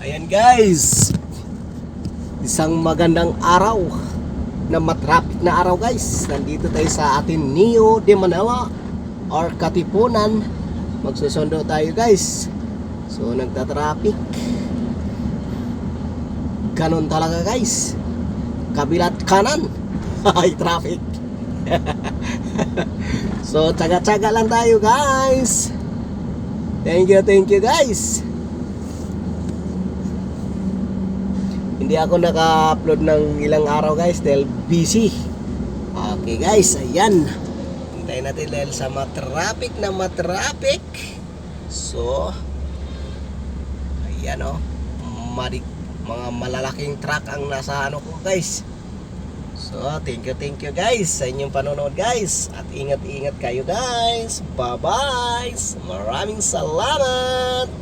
Ayan guys. Isang magandang araw na matraffic na araw guys. Nandito tayo sa atin Neo de Manila or Katipunan. Magsusundo tayo guys. So nagta-traffic. Ganon talaga guys. Kabilat kanan. Ay traffic. so tsaga-tsaga lang tayo guys. Thank you, thank you guys. Hindi ako naka-upload ng ilang araw guys dahil busy. Okay guys, ayan. Hintayin natin dahil sa matraffic na matraffic. So, ayan o. Madik, mga malalaking truck ang nasa ano ko guys. So, thank you, thank you guys sa inyong panonood guys. At ingat-ingat kayo guys. Bye-bye. Maraming salamat.